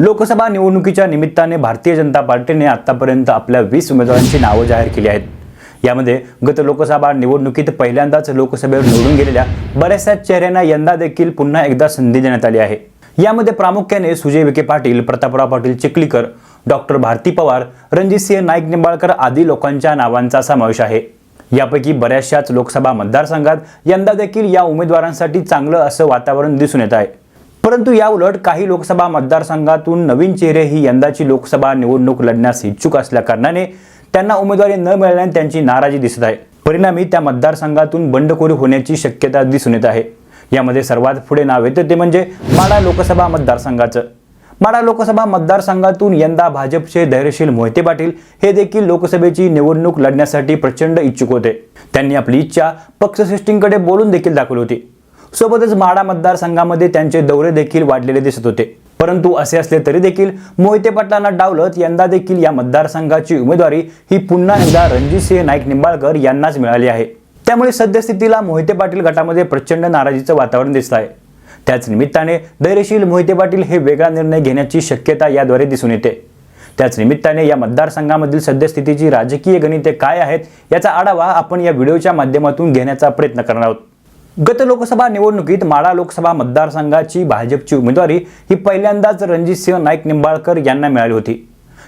लोकसभा निवडणुकीच्या निमित्ताने भारतीय जनता पार्टीने आतापर्यंत आपल्या वीस उमेदवारांची नावं जाहीर केली आहेत. यामध्ये गत लोकसभा निवडणुकीत पहिल्यांदाच लोकसभेवर निवडून गेलेल्या बऱ्याचशा चेहऱ्यांना यंदा देखील पुन्हा एकदा संधी देण्यात आली आहे. यामध्ये प्रामुख्याने सुजय विखे पाटील प्रतापराव पाटील चिखलीकर डॉक्टर भारती पवार रणजितसिंह नाईक निंबाळकर आदी लोकांच्या नावांचा समावेश आहे. यापैकी बऱ्याचशाच लोकसभा मतदारसंघात यंदा देखील या उमेदवारांसाठी चांगलं असं वातावरण दिसून येत आहे. परंतु या उलट काही लोकसभा मतदारसंघातून नवीन चेहरे ही यंदाची लोकसभा निवडणूक लढण्यास इच्छुक असल्याकारणाने त्यांना उमेदवारी न मिळाल्याने त्यांची नाराजी दिसत आहे. परिणामी त्या मतदारसंघातून बंडखोरी होण्याची शक्यता दिसून येत आहे. यामध्ये सर्वात पुढे नाव येतं ते म्हणजे माडा लोकसभा मतदारसंघाचं. माडा लोकसभा मतदारसंघातून यंदा भाजपचे धैर्यशील मोहिते पाटील हे देखील लोकसभेची निवडणूक लढण्यासाठी प्रचंड इच्छुक होते. त्यांनी आपली इच्छा पक्षश्रेष्ठींकडे बोलून देखील दाखवली होती. सोबतच माडा मतदारसंघामध्ये त्यांचे दौरे देखील वाढलेले दिसत होते. परंतु असे असले तरी देखील मोहिते पाटलांना डावलत यंदा देखील या मतदारसंघाची उमेदवारी ही पुन्हा एकदा रणजितसिंह नाईक निंबाळकर यांनाच मिळाली आहे. त्यामुळे सद्यस्थितीला मोहिते पाटील गटामध्ये प्रचंड नाराजीचं वातावरण दिसत आहे. त्याच निमित्ताने धैर्यशील मोहिते पाटील हे वेगळा निर्णय घेण्याची शक्यता याद्वारे दिसून येते. त्याच निमित्ताने या मतदारसंघामधील सद्यस्थितीची राजकीय गणिते काय आहेत याचा आढावा आपण या व्हिडिओच्या माध्यमातून घेण्याचा प्रयत्न करणार आहोत. गत लोकसभा निवडणुकीत माडा लोकसभा मतदारसंघाची भाजपची उमेदवारी ही पहिल्यांदाच रणजितसिंह नाईक निंबाळकर यांना मिळाली होती.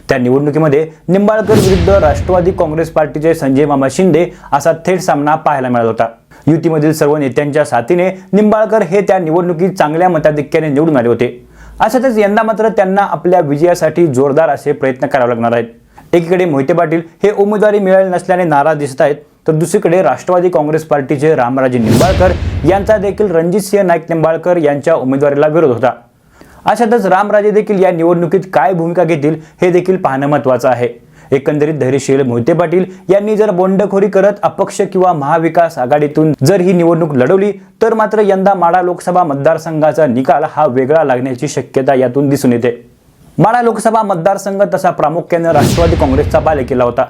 त्या निवडणुकीमध्ये निंबाळकर विरुद्ध राष्ट्रवादी काँग्रेस पार्टीचे संजय मामा शिंदे असा थेट सामना पाहायला मिळाला होता. युतीमधील सर्व नेत्यांच्या साथीने निंबाळकर हे त्या निवडणुकीत चांगल्या मताधिक्याने निवडून आले होते. अशातच यंदा मात्र त्यांना आपल्या विजयासाठी जोरदार असे प्रयत्न करावे लागणार आहेत. एकीकडे मोहिते पाटील हे उमेदवारी मिळाली नसल्याने नाराज दिसत आहेत. तर दुसरीकडे राष्ट्रवादी काँग्रेस पार्टीचे रामराजे निंबाळकर यांचा देखील रणजितसिंह नाईक निंबाळकर यांच्या उमेदवारीला विरोध होता. अशातच रामराजे देखील या निवडणुकीत काय भूमिका घेतील हे देखील पाहणं महत्वाचं आहे. एकंदरीत धैर्यशील मोहिते पाटील यांनी जर बोंडखोरी करत अपक्ष किंवा महाविकास आघाडीतून जर ही निवडणूक लढवली तर मात्र यंदा माडा लोकसभा मतदारसंघाचा निकाल हा वेगळा लागण्याची शक्यता यातून दिसून येते. माडा लोकसभा मतदारसंघ तसा प्रामुख्याने राष्ट्रवादी काँग्रेसचा बालेकिल्ला होता.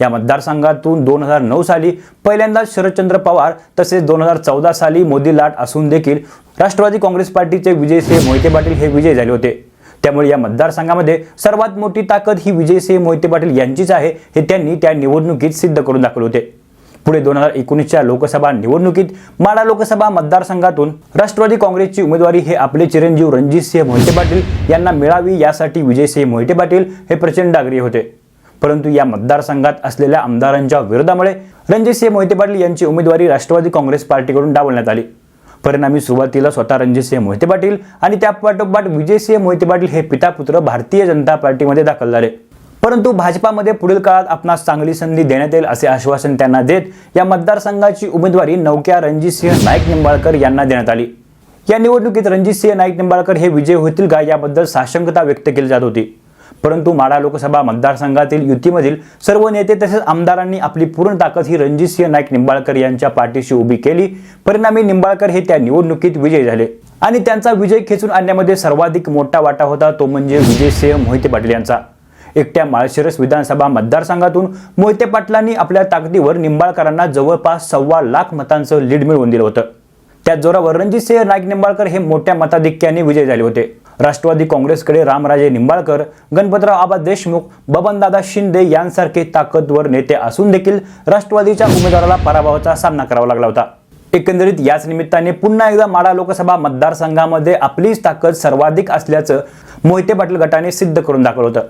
या मतदारसंघातून दोन हजार नऊ साली पहिल्यांदाच शरदचंद्र पवार तसेच दोन हजार चौदा साली मोदी लाट असून देखील राष्ट्रवादी काँग्रेस पार्टीचे विजयसिंह मोहिते पाटील हे विजय झाले होते. त्यामुळे या मतदारसंघामध्ये सर्वात मोठी ताकद ही विजयसिंह मोहिते पाटील यांचीच आहे हे त्यांनी त्या निवडणुकीत सिद्ध करून दाखवले होते. पुढे दोन हजार एकोणीसच्या लोकसभा निवडणुकीत माडा लोकसभा मतदारसंघातून राष्ट्रवादी काँग्रेसची उमेदवारी हे आपले चिरंजीव रणजितसिंह मोहिते पाटील यांना मिळावी यासाठी विजयसिंह मोहिते पाटील हे प्रचंड आग्रही होते. परंतु या मतदारसंघात असलेल्या आमदारांच्या विरोधामुळे रणजितसिंह मोहिते पाटील यांची उमेदवारी राष्ट्रवादी काँग्रेस पार्टीकडून डावलण्यात आली. परिणामी सुरुवातीला स्वतः रणजितसिंह मोहिते पाटील आणि त्यापाठोपाठ विजयसिंह मोहिते पाटील हे पितापुत्र भारतीय जनता पार्टीमध्ये दाखल झाले. परंतु भाजपामध्ये पुढील काळात आपणास चांगली संधी देण्यात येईल असे आश्वासन त्यांना देत या मतदारसंघाची उमेदवारी नौक्या रणजितसिंह नाईक निंबाळकर यांना देण्यात आली. या निवडणुकीत रणजितसिंह नाईक निंबाळकर हे विजय होतील का याबद्दल साशंकता व्यक्त केली जात होती. परंतु माढा लोकसभा मतदारसंघातील युतीमधील सर्व नेते तसेच आमदारांनी आपली पूर्ण ताकद ही रणजितसिंह नाईक निंबाळकर यांच्या पाठीशी उभी केली. परिणामी निंबाळकर हे त्या निवडणुकीत विजयी झाले आणि त्यांचा विजय खेचून आणण्यामध्ये सर्वाधिक मोठा वाटा होता तो म्हणजे विजयसिंह मोहिते पाटील यांचा. एकट्या माळशिरस विधानसभा मतदारसंघातून मोहिते पाटलांनी आपल्या ताकदीवर निंबाळकरांना जवळपास सव्वा लाख मतांचं लीड मिळवून दिलं होतं. त्या जोरावर रणजितसिंह नाईक निंबाळकर हे मोठ्या मताधिक्याने विजय झाले होते. राष्ट्रवादी काँग्रेसकडे रामराजे निंबाळकर गणपतराव आबा देशमुख बबनदादा शिंदे यांसारखे ताकदवर नेते असून देखील राष्ट्रवादीच्या उमेदवाराला पराभवाचा सामना करावा लागला होता. एकंदरीत याच निमित्ताने पुन्हा एकदा माडा लोकसभा मतदारसंघामध्ये आपलीच ताकद सर्वाधिक असल्याचं मोहिते पाटील गटाने सिद्ध करून दाखवलं होतं.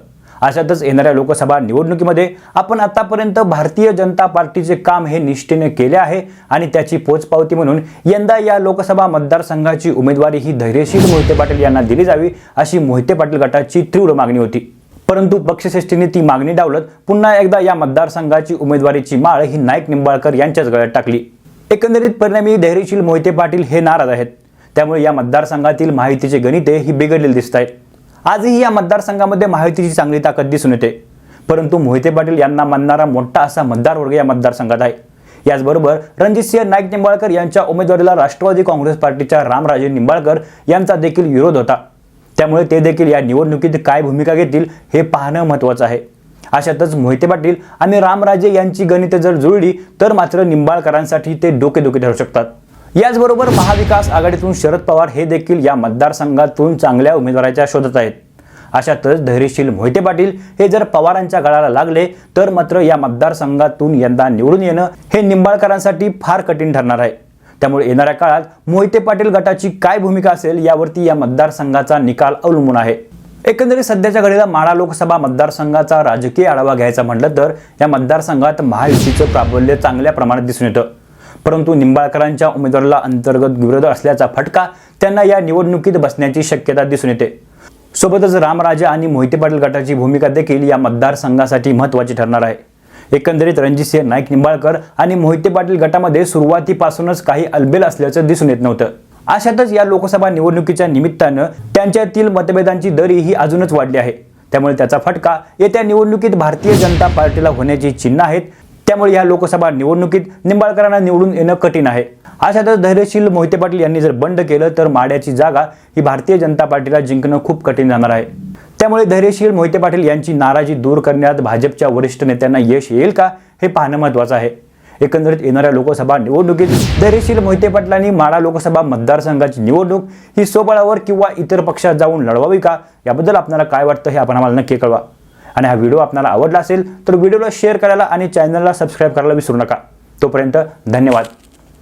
अशातच येणाऱ्या लोकसभा निवडणुकीमध्ये आपण आतापर्यंत भारतीय जनता पार्टीचे काम हे निष्ठेने केले आहे आणि त्याची पोचपावती म्हणून यंदा या लोकसभा मतदारसंघाची उमेदवारी ही धैर्यशील मोहिते पाटील यांना दिली जावी अशी मोहिते पाटील गटाची तीव्र मागणी होती. परंतु पक्षश्रेष्ठीने ती मागणी डावलत पुन्हा एकदा या मतदारसंघाची उमेदवारीची माळ ही नाईक निंबाळकर यांच्याच गळ्यात टाकली. एकंदरीत परिणामी धैर्यशील मोहिते पाटील हे नाराज आहेत. त्यामुळे या मतदारसंघातील माहितीचे गणिते ही बिघडलेली दिसत आहेत. आजही या मतदारसंघामध्ये माहितीची चांगली ताकद दिसून येते. परंतु मोहिते पाटील यांना मानणारा मोठा असा मतदारवर्ग या मतदारसंघात आहे. याचबरोबर रणजितसिंह नाईक निंबाळकर यांच्या उमेदवारीला राष्ट्रवादी काँग्रेस पार्टीच्या रामराजे निंबाळकर यांचा देखील विरोध होता. त्यामुळे ते देखील या निवडणुकीत काय भूमिका घेतील हे पाहणं महत्त्वाचं आहे. अशातच मोहिते पाटील आणि रामराजे यांची गणिते जर जुळली तर मात्र निंबाळकरांसाठी ते डोकेदुखी ठरू शकतात. याचबरोबर महाविकास आघाडीतून शरद पवार हे देखील या मतदारसंघातून चांगल्या उमेदवाराच्या शोधत आहेत. अशातच धैर्यशील मोहिते पाटील हे जर पवारांच्या गळाला लागले तर मात्र या मतदारसंघातून यंदा निवडून येणं हे निंबाळकरांसाठी फार कठीण ठरणार आहे. त्यामुळे येणाऱ्या काळात मोहिते पाटील गटाची काय भूमिका असेल यावरती या मतदारसंघाचा निकाल अवलंबून आहे. एकंदरीत सध्याच्या घडीला माळा लोकसभा मतदारसंघाचा राजकीय आढावा घ्यायचा म्हटलं तर या मतदारसंघात महायुतीचं प्राबल्य चांगल्या प्रमाणात दिसून येतं. परंतु निंबाळकरांच्या उमेदवाराला अंतर्गत विरोध असल्याचा फटका त्यांना या निवडणुकीत बसण्याची शक्यता दिसून येते. सोबतच रामराजे आणि मोहिते पाटील गटाची भूमिका देखील या मतदारसंघासाठी महत्त्वाची ठरणार आहे. एकंदरीत रणजितसिंह नाईक निंबाळकर आणि मोहिते पाटील गटामध्ये सुरुवातीपासूनच काही अलबेल असल्याचं दिसून येत नव्हतं. अशातच या लोकसभा निवडणुकीच्या निमित्तानं त्यांच्यातील मतभेदांची दरी ही अजूनच वाढली आहे. त्यामुळे त्याचा फटका येत्या निवडणुकीत भारतीय जनता पार्टीला होण्याची चिन्ह आहेत त्यामुळे या लोकसभा निवडणुकीत निंबाळकरांना निवडून येणं कठीण आहे. अशातच धैर्यशील मोहिते पाटील यांनी जर बंड केलं तर माड्याची जागा ही भारतीय जनता पार्टीला जिंकणं खूप कठीण जाणार आहे. त्यामुळे धैर्यशील मोहिते पाटील यांची नाराजी दूर करण्यात भाजपच्या वरिष्ठ नेत्यांना यश येईल का हे पाहणं महत्त्वाचं आहे. एकंदरीत येणाऱ्या लोकसभा निवडणुकीत धैर्यशील मोहिते पाटलांनी माडा लोकसभा मतदारसंघाची निवडणूक ही स्वबळावर किंवा इतर पक्षात जाऊन लढवावी का याबद्दल आपल्याला काय वाटतं हे आपण आम्हाला नक्की कळवा. आणि हा व्हिडिओ आपल्याला आवडला असेल तर व्हिडिओला शेअर करायला आणि चॅनलला सबस्क्राईब करायला विसरू नका. तोपर्यंत धन्यवाद.